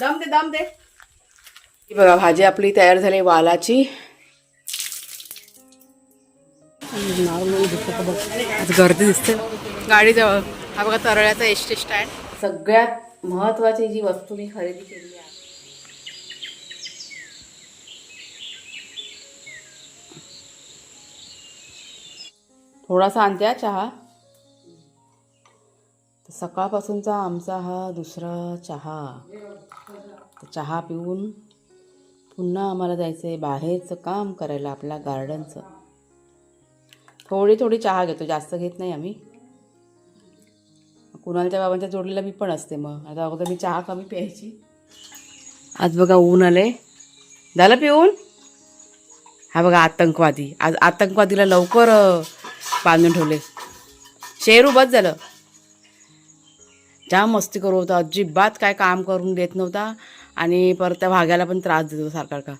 दम दे दम दे. ही बघा भाजी आपली तयार झाली वालाची. आज गर्दी दिसते. गाडीजवळ हा बघा तरळ्याचा एस टी स्टँड. सगळ्यात महत्वाची जी वस्तू मी खरेदी केली आहे. थोडासा आणत्या चहा. सकाळपासूनचा आमचा हा दुसरा चहा. तर चहा पिऊन पुन्हा आम्हाला जायचं आहे बाहेरचं काम करायला आपल्या गार्डनचं थोडी थोडी चहा घेतो जास्त घेत नाही आम्ही. कुणालच्या बाबांच्या जोडीला मी पण असते मग. आता अगोदर मी चहा कमी प्यायची. आज बघा ऊन आले झालं पिऊन? हा बघा आतंकवादी. आज आतंकवादीला लवकर बांधून ठेवले. शेरू बस झालं. जाम मस्ती करू होता. अजिबात काय काम करून देत नव्हता. आणि परत त्या भाग्याला पण त्रास देत होता सारखा का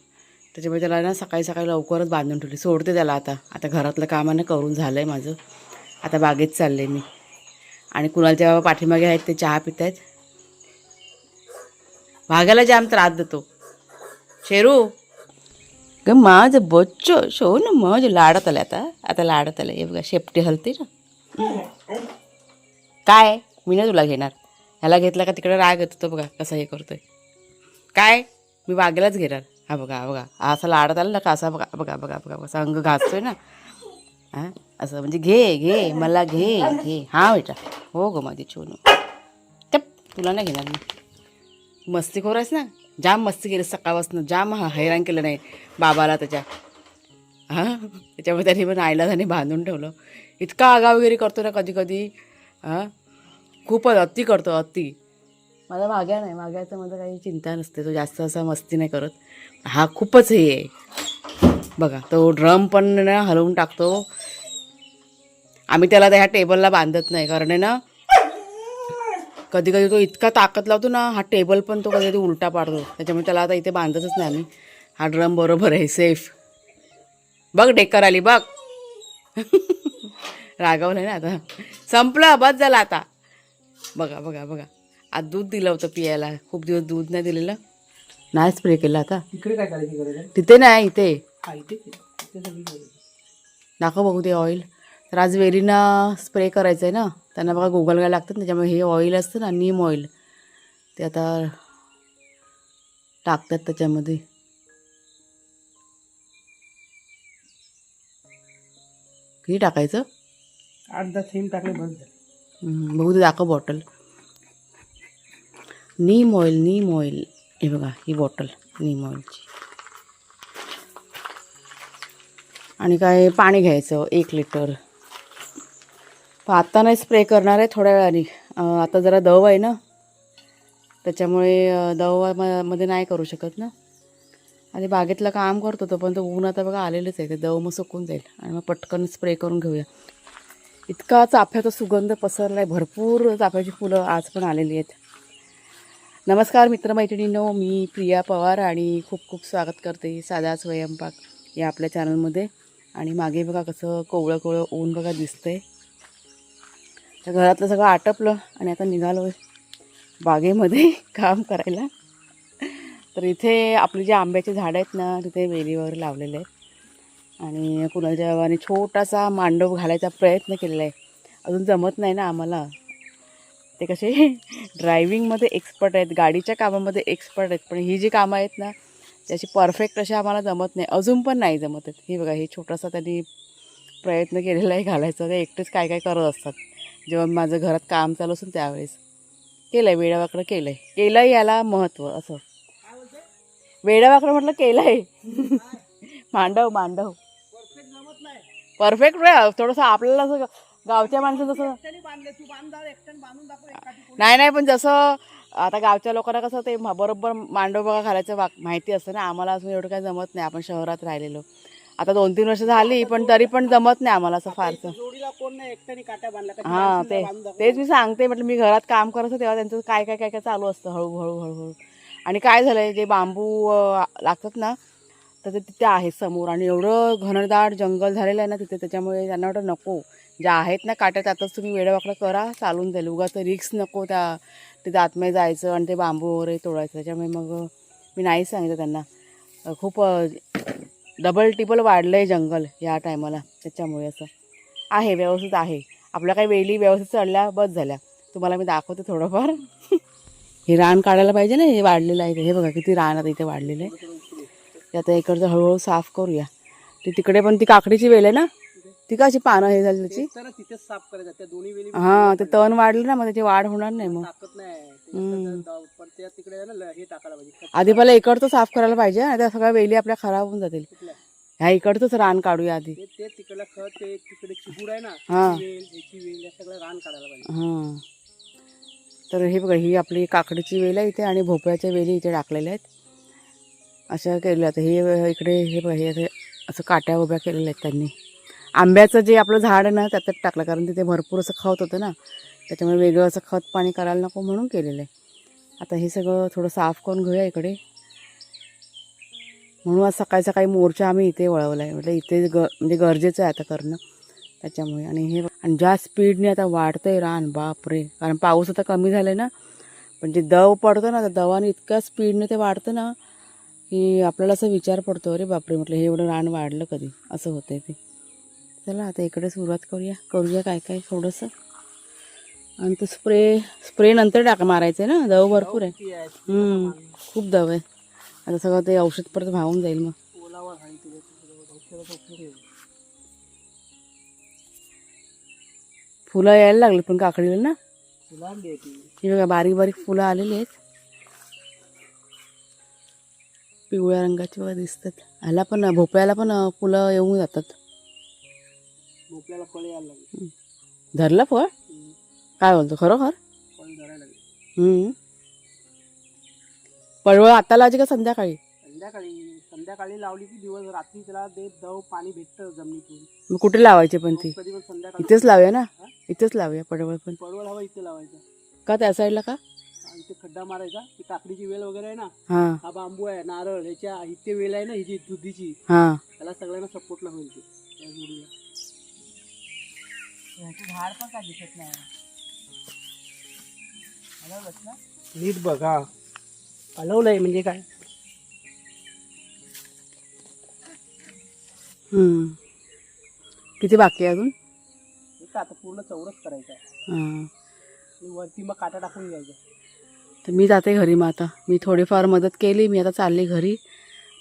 त्याच्यामुळे त्याला ना सकाळी सकाळी लवकरच बांधून ठेवली. सोडते त्याला आता. आता घरातलं कामानं करून झालं आहे माझं. आता बागेत चालले मी. आणि कुणालच्या बाबा पाठीमागे आहेत ते चहा पित आहेत. भाग्याला जाम त्रास देतो. शेरू. ग माझं बच्चो शो ना मज लाडत आलं आता. आता लाडत आलं हे बघा शेपटी हलते ना. काय? मी ना तुला घेणार. ह्याला घेतला का तिकडे राग येतो तो बघा कसा हे करतोय. काय? मी वागेलाच घेणार. हा बघा बघा. असा लाडत आला ना का असा बघा बघा बघा बघा असा अंग घासतोय ना. हा? असं म्हणजे घे घे मला घे घे. हा बेटा. हो गं माझी छोनू. त्या तुला नाही घेणार मी. मस्ती आहेस ना? जाम मस्ती केली सकाळपासून. जाम हैराण केलं नाही बाबाला त्याच्या. हां? त्याच्यामुळे त्याने पण आईला त्याने बांधून ठेवलं. इतका आगावगिरी करतो ना कधी कधी हां? खूपच अति करतो अति. मला माग्या नाही मागायचं माझं म्हणजे काही चिंता नसते तो जास्त असा मस्ती नाही करत. हा खूपच हे आहे. बघा तो ड्रम पण ना हलवून टाकतो. आम्ही त्याला ह्या टेबलला बांधत नाही कारण ना कधी कधी तो इतका ताकद लावतो ना हा टेबल पण तो कधी कधी उलटा पाडतो. त्याच्यामुळे त्याला आता इथे बांधतच नाही आम्ही. हा ड्रम बरोबर आहे सेफ बघ डेकर आली बघ. रागवलं ना आता. संपलं बस झालं आता. बघा बघा बघा. आज दूध दिलं होतं पियाला खूप दिवस दूध नाही दिलेलं. नाही स्प्रे केलं आता. इकडे काय करायची तिथे नाही इथे. हा. दाखव बघू ते ऑइल तर आज वेरीना स्प्रे करायचं आहे ना. त्यांना बघा गुगल काय लागतात ना त्याच्यामुळे हे ऑइल असतं ना नीम ऑइल ते आता टाकतात त्याच्यामध्ये. किती टाकायचं? आठ दहा थेंब टाकले हम्म, बघू दे दाखव bottle neem oil neem oil हे बघा ही बॉटल नीम ऑइलची आणि काय पाणी घ्यायचं एक लिटर आता नाही स्प्रे करणार आहे थोड्या वेळाने. आता जरा दव आहे ना त्याच्यामुळे दवामध्ये म- मध्ये नाही करू शकत ना. आणि बागेतलं काम करतो होतं पण तो ऊन आता बघा आलेलंच आहे ते दव मग सुकून जाईल. आणि मग पटकन स्प्रे करून घेऊया. इतका चाफ्याचा सुगंध पसरला आहे भरपूर चाफ्याची फुलं आज पण आलेली आहेत. नमस्कार मित्रमैत्रिणींनो मी प्रिया पवार आणि खूप खूप स्वागत करते साधा स्वयंपाक या आपल्या चॅनलमध्ये. आणि मागे बघा कसं कोवळं कोवळं ऊन बघा दिसतंय. तर घरातलं सगळं आटपलं आणि आता निघालो बागेमध्ये काम करायला. तर इथे आपली जे आंब्याची झाडं आहेत ना तिथे वेलीवर लावलेले आहेत. आणि कुणाच्या बाबाने छोटासा मांडव घालायचा प्रयत्न केलेला आहे अजून जमत नाही ना आम्हाला. ते कसे ड्रायव्हिंगमध्ये एक्सपर्ट आहेत गाडीच्या कामामध्ये एक्सपर्ट आहेत पण ही जी कामं आहेत ना त्याची परफेक्ट अशी आम्हाला जमत नाही. अजून पण नाही जमत आहेत. हे बघा हे छोटासा त्यांनी प्रयत्न केलेला आहे घालायचा. ते एकटेच काय काय करत असतात. जेव्हा माझं घरात काम चालू असेल त्यावेळेस. केलं आहे वेडावाकडं केलं आहे केलं आहे याला महत्त्व असं. वेडावाकडं म्हटलं केलं आहे मांडव मांडव. परफेक्ट थोडंसं आपल्याला असं गावच्या माणसं जसं नाही नाही पण जसं आता गावच्या लोकांना कसं ते बरोबर मांडव बघा घालायचं वा माहिती असतं ना. आम्हाला अजून एवढं काही जमत नाही. आपण शहरात राहिलेलो. आता दोन तीन वर्ष झाली पण तरी पण जमत नाही आम्हाला असं फारसं. हां ते तेच मी सांगते म्हटलं मी घरात काम करत तेव्हा त्यांचं काय काय काय काय चालू असतं हळूहळू हळूहळू आणि काय झालं जे बांबू लागतात ना तर ते तिथे आहे समोर. आणि एवढं घनदाट जंगल झालेलं आहे ना तिथे त्याच्यामुळे त्यांना वाटतं नको. ज्या आहेत ना काट्या त्यातच तुम्ही वेळेवाकडं करा चालून जाईल. उगाच रिक्स नको त्या तिथे आतमध्ये जायचं आणि ते बांबू वगैरे तोडायचं. त्याच्यामुळे मग मी नाही सांगितलं त्यांना. खूप डबल टिबल वाढलं आहे जंगल या टायमाला त्याच्यामुळे असं आहे व्यवस्थित आहे. आपल्या काही वेली व्यवस्थित चढल्या बस झाल्या. तुम्हाला मी दाखवते थोडंफार. हे रान काढायला पाहिजे ना हे वाढलेलं आहे हे बघा किती रान आता इथे वाढलेलं आहे. ते आता इकडचं हळूहळू साफ करूया. ती तिकडे पण ती काकडीची वेल आहे ना? ती कशी पानं हे झाली त्याची? तर तिथेच साफ करायचं. त्या दोन्ही वेळी हां ते तण वाढलं ना मग त्याची वाढ होणार नाही मग. टाकत नाही. त्याच्यात तर पण त्या तिकडे आहे ना ल- हे टाकायला पाहिजे. खत आधी पहिला इकडचं साफ करायला पाहिजे ना त्या सगळ्या वेली आपल्या खराब होऊन जातील? ह्या इकडचंच रान काढूया आधी. ते ते तिकडलं खत ते तिकडे चिबूड आहे ना हां. ती वेल ह्याची वेल या सगळं रान काढायला पाहिजे. हां. तर हे बघा ही आपली काकडीची वेल आहे इथे आणि भोपळ्याच्या वेली इथे टाकलेल्या आहेत. अशा केलेलं आता हे इकडे हे हे असं काट्या उभ्या केलेल्या आहेत त्यांनी. आंब्याचं जे आपलं झाड आहे ना त्यातच टाकलं. कारण तिथे भरपूर असं खत होतं ना. त्याच्यामुळे वेगळं असं खत पाणी करायला नको म्हणून केलेलं आहे. आता हे सगळं थोडं साफ करून घेऊया इकडे. म्हणून आज सकाळी सकाळी मोर्चा आम्ही इथे वळवला आहे म्हटलं इथे ग म्हणजे गरजेचं आहे आता करणं. त्याच्यामुळे आणि हे आणि ज्या स्पीडने आता वाढतं आहे रान बापरे कारण पाऊस आता कमी झाला आहे ना. पण जे दव पडतं ना त्या दवाने इतक्या स्पीडने ते वाढतं ना की आपल्याला असं विचार पडतो अरे बापरे! म्हटलं हे एवढं रान वाढलं कधी? असं होतंय ते. चला आता इकडे सुरुवात करूया. करूया काय काय थोडंसं. आणि तो स्प्रे स्प्रे नंतर टाका मारायचं आहे ना? दव भरपूर आहे. खूप दव आहे. आता सगळं ते औषध परत भावून जाईल मग. फुलं यायला लागली पण काकडीला ना? ही बघा बारीक बारीक फुलं आलेली आहेत. पिवळ्या रंगाची बघा दिसतात. ह्याला पण भोपळ्याला पण फुलं येऊन जातात. भोपळ्याला फळ यायला लागली. धरलं फळ? काय बोलतो खरोखर? फळ धरायला लागली. हम्म. पडवळ आता लावायची का संध्याकाळी? संध्याकाळी संध्याकाळी लावली की दिवस रात्री त्याला ते दव पाणी भेटतं जमिनीतून. मग कुठे लावायची पण ती? कधी पण संध्याकाळी इथेच लावूया ना? इथेच लावूया पडवळ पण. पडवळ हवा इथे लावायचा. का त्या साईडला का? इथे खड्डा मारायचा ती काकडीची वेल वगैरे आहे ना हां. हा बांबू आहे नारळ ह्याच्या इथे वेल आहे ना ही जी दुधीची हां. त्याला सगळ्यांना सपोर्टला होईल ते. त्या जोडीला. झाड पण काय दिसत नाही. नीट बघा. हलवलंय म्हणजे काय? हम्म. किती बाकी आहे अजून? हे का आता पूर्ण चौरस करायचा आहे. हां. आणि वरती मग काटा टाकून घ्यायचा. तर मी जाते घरी मग आता. मी थोडीफार मदत केली मी आता चालली घरी.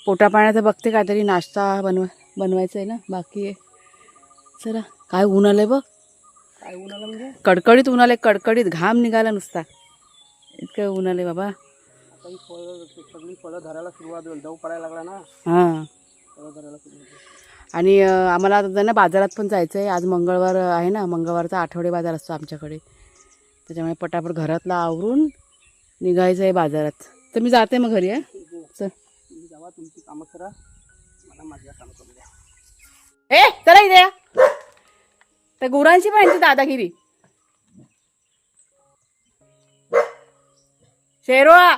पोटा पाण्याचं बघते काहीतरी नाश्ता बनवा बनवायचा आहे ना बाकी आहे. चला काय ऊन आलं आहे बघ. काय उन्हाला म्हणजे? कडकडीत ऊन आलं कडकडीत घाम निघाला नुसता. इतकं ऊन आलं बाबा. आता ही फळं सगळी फळं धरायला सुरुवात होईल. दव पडायला लागला ना. हां. फळं धरायला सुरुवात होईल. आणि आम्हाला आता ना बाजारात पण जायचं आहे आज मंगळवार आहे ना मंगळवारचा आठवडे बाजार असतो आमच्याकडे. त्याच्यामुळे पटापट घरातला आवरून निघायचं आहे बाजारात. तर मी जाते मग घरी आहे चल. तुम्ही जावा तुमची कामं करा मला माझ्या कामं करू द्या ए चला इथे या. त्या गुरांची पण यांची दादागिरी. शेरोळा.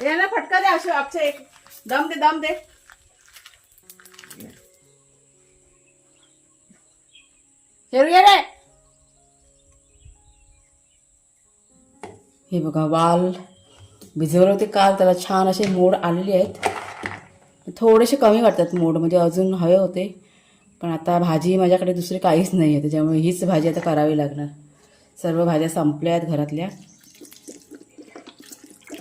याला फटका द्या अशोक अक्षय एक. दम दे दम दे. ये रे हे बघा वाल. भिजवले होते काल त्याला छान असे मोड आलेले आहेत. थोडेसे कमी वाटतात मोड म्हणजे अजून हवे होते. पण आता भाजी माझ्याकडे दुसरी काहीच नाही आहे त्याच्यामुळे हीच भाजी आता करावी लागणार. सर्व भाज्या संपल्या आहेत घरातल्या.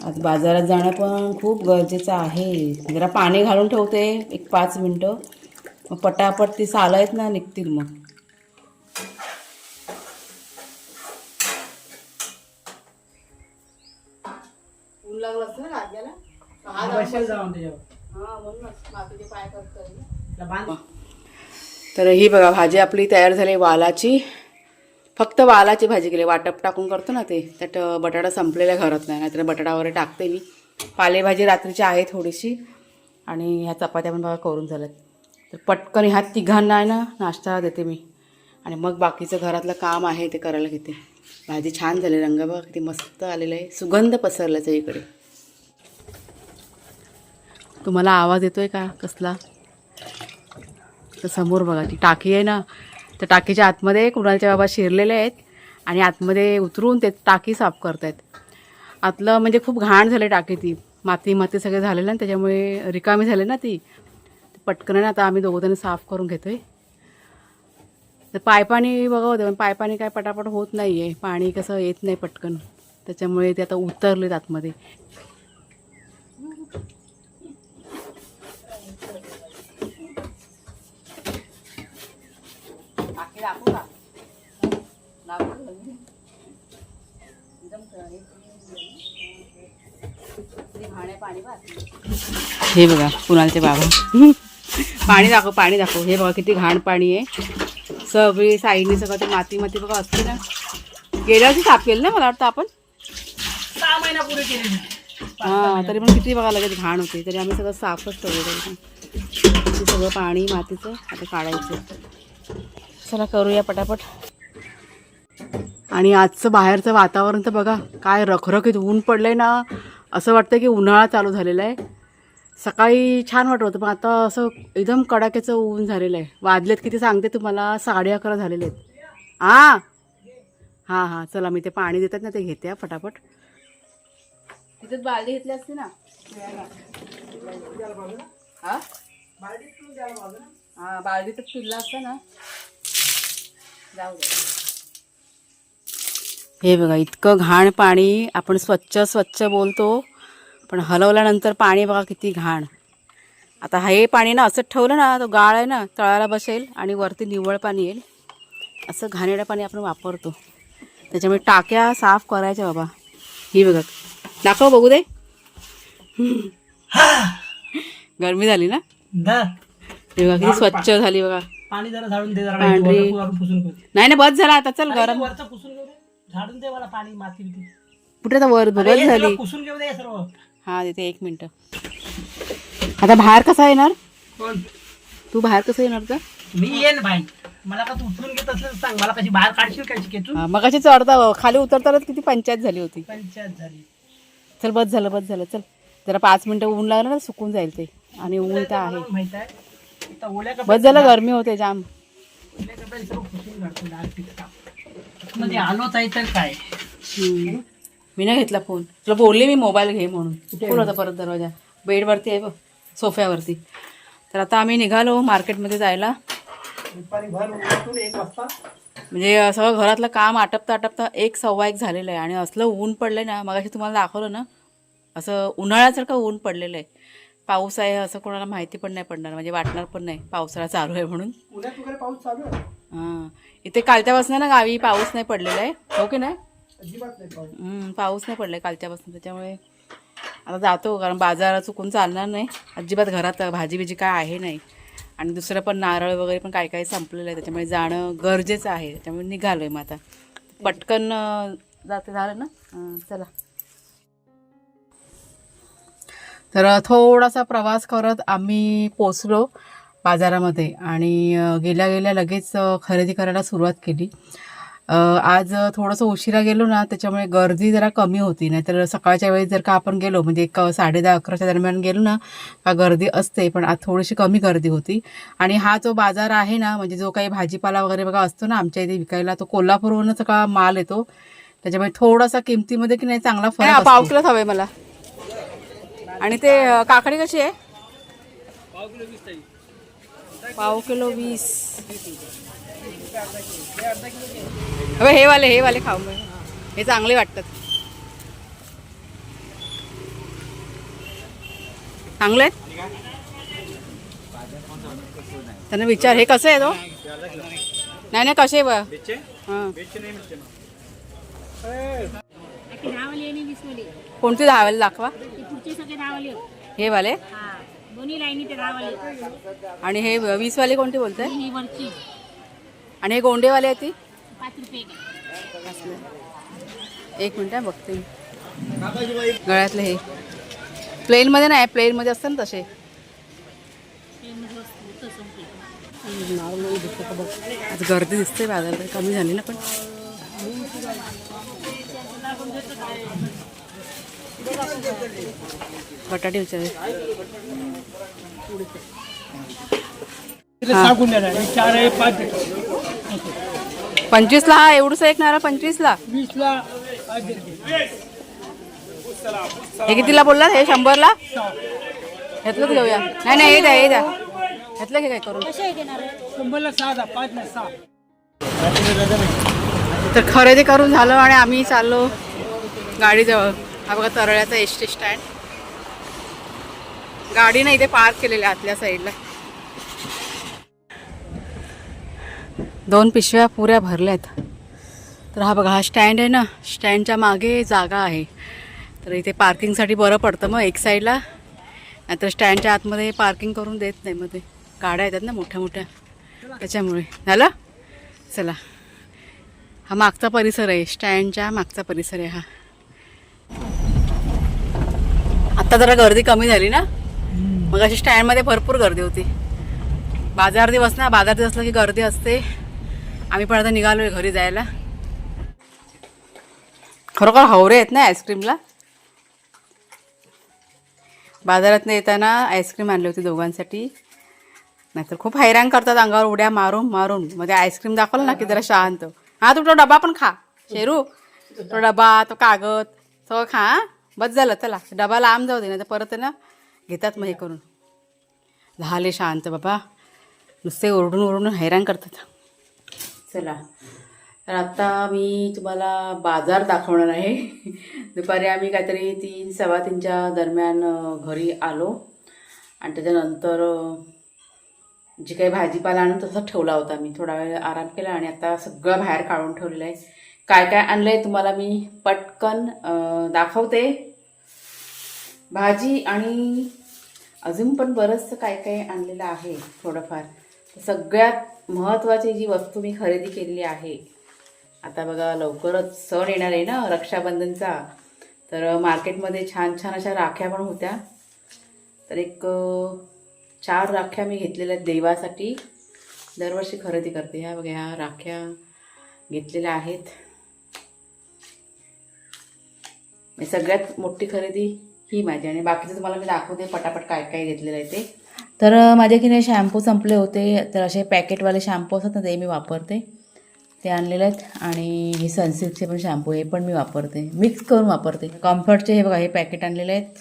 आज बाजारात जाणं पण खूप गरजेचं आहे. जरा पाणी घालून ठेवते एक पाच मिनटं. मग पटापट ती सालं आहेत ना निघतील मग. जाऊन त्याच्यावर तर ही बघा भाजी आपली तयार झाली वालाची. फक्त वालाची भाजी केली वाटप टाकून करतो ना ते. त्यात बटाटा संपलेल्या घरात नाही नाहीतर बटाटा वगैरे टाकते मी. पालेभाजी रात्रीची आहे थोडीशी. आणि ह्या चपात्या पण बघा करून झाल्यात. तर पटकन ह्या तिघांना आहे ना नाश्ता देते मी. आणि मग बाकीचं घरातलं काम आहे ते करायला घेते. भाजी छान झाली रंग बघा किती मस्त आलेला आहे. सुगंध पसरला सगळीकडे. तुम्हाला आवाज येतोय का? कसला? तर समोर बघा ती टाकी आहे ना त्या टाकीच्या आतमध्ये कुणालच्या बाबा शिरलेले आहेत आणि आतमध्ये उतरून ते टाकी साफ करत आहेत आतलं म्हणजे खूप घाण झालं टाकी ती. माती माती सगळे झालेलं ना त्याच्यामुळे रिकामी झाले ना ती. पटकन आहे ना आता आम्ही दोघं साफ करून घेतोय. तर पायपाणी बघा होतं पण पायपाणी काय पटापट होत नाही आहे पाणी कसं येत नाही पटकन. त्याच्यामुळे ते आता उतरलेत आतमध्ये. हे बघा कुणालचे बाबा. पाणी दाखव पाणी दाखव. हे बघा किती घाण पाणी आहे. सगळी साईडने सगळं ते माती माती बघा असते ना. गेल्या वर्षी साफ केलं ना मला वाटतं आपण. सहा महिना पुरे केले हां तरी पण किती बघा लगेच घाण होते. तरी आम्ही सगळं साफच ठेवलं सगळं पाणी मातीचं आता काढायचं. चला करूया पटापट. आणि आजचं बाहेरचं वातावरण तर बघा काय रखरखीत ऊन पडलंय ना. असं वाटतं की उन्हाळा चालू झालेला आहे. सकाळी छान वाटत होतं पण आता असं एकदम कडाक्याचं ऊन झालेलं आहे. वाजलेत किती सांगते तुम्हाला? साडे अकरा झालेले आहेत. हां. हां हां. चला मी ते पाणी देतात ना ते घेते फटाफट. तिथेच बालदी घेतली असते ना. हां? हां बालदीतच पिल्ला असतं ना. जाऊ द्या हे बघा इतकं घाण पाणी आपण स्वच्छ स्वच्छ बोलतो पण हलवल्यानंतर पाणी बघा किती घाण. आता हे पाणी ना असं ठेवलं ना तो गाळ आहे ना तळाला बसेल आणि वरती निव्वळ पाणी येईल. असं घाणेरडं पाणी आपण वापरतो. त्याच्यामुळे टाक्या साफ करायच्या बाबा. ही बघा दाखव बघू दे. गरमी झाली ना? हे बघा किती स्वच्छ झाली बघा. पाणी जरा झाडून दे जरा पांढरी. नाही ना बस झाला आता चल गरम. पुसून झाडून दे मला पाणी माती बिती. कुठे वर अरे, हे झाली. पुसून घेऊ दे सर्व. हा तिथे एक मिनिट. आता बाहेर कसा येणार? तू बाहेर कसं येणार तर? मी येईन बाई. मला का तू उचलून घेत असेल तर सांग. मला कशी बाहेर काढशील काय शिकेतून? हा मग कशी चढता? खाली उतरतानाच किती पंचायत झाली होती. पंचायत झाली. चल बस झालं बस झालं. चल. जरा पाच मिनिटं ऊन लागलं ना सुकून जाईल ते. आणि ऊन तर आहे. मला माहीत आहे. आता ओल्या बस झालं गरमी होते जाम. ओल्या कपड्यात सर्व पुसून काढतो डाग टिकटा. मध्ये आलोच आहे तर काय. मी नाही घेतला फोन. तुला बोलले मी मोबाईल घे म्हणून. कोण होता परत दरवाजा. बेडवरती आहे बघ सोफ्यावरती. तर आता आम्ही निघालो मार्केटमध्ये जायला. म्हणजे सगळं घरातलं काम आटपता आटपता एक सव्वा एक झालेलं आहे. आणि असलं ऊन पडलंय ना मग तुम्हाला दाखवलं ना असं उन्हाळ्यासारखं ऊन पडलेलं आहे. पाऊस आहे असं कोणाला माहिती पण नाही पडणार म्हणजे वाटणार पण नाही पावसाळा चालू आहे म्हणून. पुण्यात वगैरे पाऊस चालू आहे? हां. इथे कालच्यापासून ना गावी पाऊस नाही पडलेला आहे हो की नाही? अजिबात नाही पाऊस. हम्म, पाऊस नाही पडलाय कालच्यापासून त्याच्यामुळे आता जातो कारण बाजार चुकून चालणार नाही. अजिबात घरात भाजी बिजी काय आहे नाही. आणि दुसरं पण नारळ वगैरे पण काय काय संपलेलं आहे त्याच्यामुळे जाणं गरजेचं आहे त्याच्यामुळे निघालो आहे मग आता. पटकन अं, जाते झालं ना? चला. तर थोडासा प्रवास करत आम्ही पोचलो बाजारामध्ये आणि गेल्या गेल्या लगेच खरेदी करायला सुरुवात केली. आज थोडंसं उशिरा गेलो ना त्याच्यामुळे गर्दी जरा कमी होती. नाहीतर सकाळच्या वेळेस जर का आपण गेलो म्हणजे एक साडे दहा अकराच्या दरम्यान गेलो ना का गर्दी असते पण आज थोडीशी कमी गर्दी होती. आणि हा जो बाजार आहे ना म्हणजे जो काही भाजीपाला वगैरे बघा असतो ना आमच्या इथे विकायला तो कोल्हापूरवरूनच सगळा माल येतो. त्याच्यामुळे थोडासा किमतीमध्ये की नाही चांगला फरक पाव किलोच हवे मला. आणि ते काकडी कशी आहे? पाव किलो वीस. अबे हे वाले हे वाले खाऊ मग. हे चांगले वाटतात. चांगले आहेत? त्यांना विचार हे कसं आहे तो नाही नाही कसे बा हां. दहावाली आणि वीसवाली कोणती दहावेला दाखवा. पुढचे सगळे दहावाली होते. हे वाले? हा दोन्ही लाईनी ते दहावाली आणि हे वीसवाले कोणते बोलताय? ही वरची. आणि हे गोंडेवाले आहे ती? पाच रुपये. एक. एक मिनिट हा, बघते. मी. गळ्यातले हे. प्लेनमध्ये नाही प्लेनमध्ये असतात ना तसे. ते म्हणजे वस्तू तसं ते. आज गर्दी दिसते बाजारात कमी झाली ना पण. बटाटे विचार तिथे सांगून द्या ना. चार आहे पाच आहे. पंचवीसला हा एवढंच एक नारळ पंचवीसला? वीसला पाच देते. हे कितीला बोलला हे शंभरला. घेतलंच घेऊया. नाही नाही हे द्या हे द्या. घेतलं की काय करून. शंभरला सहा द्या पाच नाही सहा. तर खरेदी करून झालं आणि आम्ही चाललो गाडीजवळ. हा बघा तरळ्याचा एस टी स्टँड. गाडी नाही इथे पार्क केलेल्या आतल्या साईडला. दोन पिशव्या पुऱ्या भरल्यात. तर हा बघा हा स्टँड आहे ना स्टँडच्या मागे जागा आहे. तर इथे पार्किंगसाठी बरं पडतं मग एक साईडला. नाहीतर स्टँडच्या आतमध्ये पार्किंग करून देत नाही मग ते. गाड्या येतात ना मोठ्या मोठ्या. त्याच्यामुळे. झालं? चला. हा मागचा परिसर आहे स्टँडच्या मागचा परिसर आहे हा. आता जरा गर्दी कमी झाली ना? मग अशी स्टँडमध्ये भरपूर गर्दी होती. बाजार दिवस ना बाजार दिवस असला की गर्दी असते. आम्ही पण आता निघालोय घरी जायला. खरोखर हवरे आहेत ना आईस्क्रीमला बाजारात येताना आईस्क्रीम आणली होती दोघांसाठी. नाहीतर खूप हैराण करतात अंगावर उड्या मारून मारून. मध्ये आईस्क्रीम दाखवलं ना की जरा शांत. हा तू तो डबा पण खा. शेरू तो डबा तो कागद सगळं खा? बस झालं चला. डबा लांब जाऊ दे ना तर परत ना घेतात मग हे करून. झाले शांत बाबा. नुसते ओरडून ओरडून हैराण करतात. चला. तर आत्ता मी तुम्हाला बाजार दाखवणार आहे. दुपारी आम्ही काहीतरी तीन सव्वा तीनच्या दरम्यान घरी आलो. आणि त्याच्यानंतर जे काही भाजीपाला आणून तसं ठेवला होता मी. थोडा वेळ आराम केला आणि आता सगळं बाहेर काढून ठेवलेलं आहे. काय काय आणलं आहे तुम्हाला मी पटकन दाखवते. भाजी आणि अजून पण बरंचसं काय काय आणलेलं आहे थोडंफार. सगळ्यात महत्त्वाची जी वस्तू मी खरेदी केलेली आहे. आता बघा लवकरच सण येणार आहे ना रक्षाबंधनचा. तर मार्केटमध्ये छान छान अशा राख्या पण होत्या. तर एक चार राख्या मी घेतलेल्या देवासाठी. दरवर्षी खरेदी करते. ह्या बघा ह्या राख्या घेतलेल्या आहेत. सगळ्यात मोठी खरेदी ही माझी आणि बाकीचं तुम्हाला मी दाखवते पटापट काय काय घेतलेलं आहे ते. तर माझे की नाही शॅम्पू संपले होते. तर असे पॅकेटवाले शॅम्पू असतात ना ते मी वापरते. ते आणलेले आहेत. आणि हे सनसिल्कचे पण शॅम्पू हे पण मी वापरते. मिक्स करून वापरते. कम्फर्टचे हे बघा हे पॅकेट आणलेले आहेत.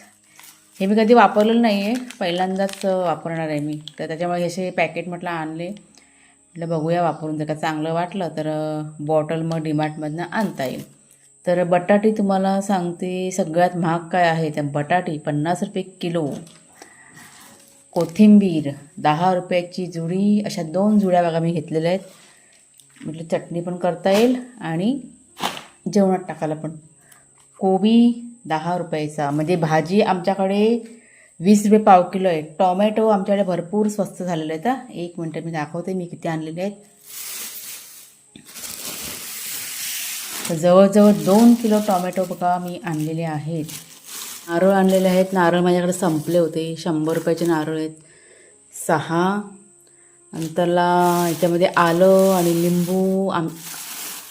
हे मी कधी वापरलेलं नाही आहे पहिल्यांदाच वापरणार आहे मी. तर त्याच्यामुळे हे असे पॅकेट म्हटलं आणले. म्हटलं बघूया वापरून. जर का चांगलं वाटलं तर बॉटल मग डिमार्टमधनं आणता येईल. तर बटाटे तुम्हाला सांगते सगळ्यात महाग काय आहे त्या बटाटे? पन्नास रुपये किलो. कोथिंबीर दहा रुपयाची जुडी अशा दोन जुड्या बघा मी घेतलेल्या आहेत. म्हटलं चटणी पण करता येईल आणि जेवणात टाकायला पण. कोबी दहा रुपयाचा. म्हणजे भाजी आमच्याकडे वीस रुपये पाव किलो आहे. टॉमॅटो आमच्याकडे भरपूर स्वस्त झालेले आहेत एक मिनटं मी दाखवते मी किती आणलेले आहेत. तर जवळजवळ दोन किलो टॉमॅटो बघा मी आणलेले आहेत. नारळ आणलेले आहेत. नारळ माझ्याकडे संपले होते. शंभर रुपयाचे नारळ आहेत. सहा. नंतरला याच्यामध्ये आलं आणि लिंबू. आम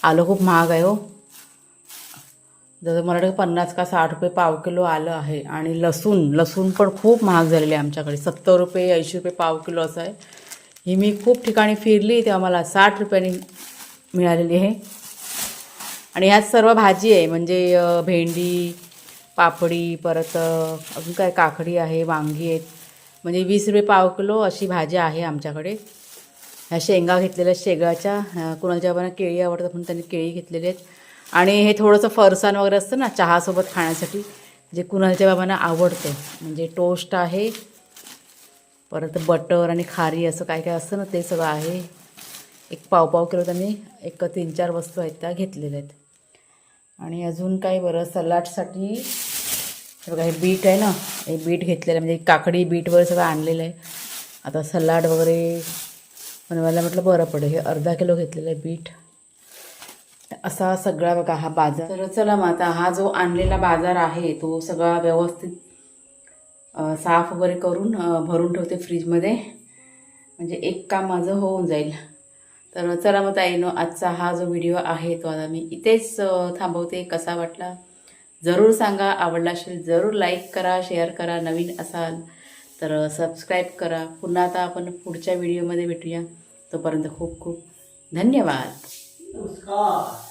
आलं खूप महाग आहे हो. जसं मला वाटतं पन्नास का साठ रुपये पाव किलो आलं आहे. आणि लसूण लसूण पण खूप महाग झालेले आहे आमच्याकडे. सत्तर रुपये ऐंशी रुपये पाव किलो असं आहे. ही मी खूप ठिकाणी फिरली तेव्हा मला साठ रुपयाने मिळालेली आहे. आणि ह्यात सर्व भाजी आहे म्हणजे भेंडी पापडी परत अजून काय काकडी आहे वांगी आहेत. म्हणजे वीस रुपये पाव किलो अशी भाजी आहे आमच्याकडे. ह्या शेंगा घेतलेल्या आहेत शेगाच्या. कुणाच्या बाबांना केळी आवडतात म्हणून त्यांनी केळी घेतलेली आहेत. आणि हे थोडंसं फरसाण वगैरे असतं ना चहासोबत खाण्यासाठी जे कुणालच्या बाबांना आवडतं. म्हणजे टोस्ट आहे परत बटर आणि खारी असं काय काय असतं ना ते सगळं आहे. एक पाव पाव किलो त्यांनी एक तीन चार वस्तू आहेत त्या घेतलेल्या आहेत. आणि अजून काही बरं सलाडसाठी हे बघा हे बीट आहे ना हे बीट घेतलेलं आहे. म्हणजे काकडी बीट वगैरे सगळं आणलेलं आहे. आता सलाड वगैरे बनवायला म्हटलं बरं पडेल. हे अर्धा किलो घेतलेलं आहे बीट. असा सगळा बघा हा बाजार. तर चला मग आता हा जो आणलेला बाजार आहे तो सगळा व्यवस्थित साफ वगैरे करून भरून ठेवते फ्रीजमध्ये. म्हणजे एक काम माझं होऊन जाईल. तर चला मग ताईनो आजचा हा जो व्हिडिओ आहे तो आता मी इथेच थांबवते. कसा वाटला जरूर सांगा. आवडला असेल जरूर लाईक करा शेअर करा. नवीन असाल तर सबस्क्राईब करा. पुन्हा आता आपण पुढच्या व्हिडिओमध्ये भेटूया. तोपर्यंत खूप खूप धन्यवाद. नमस्कार.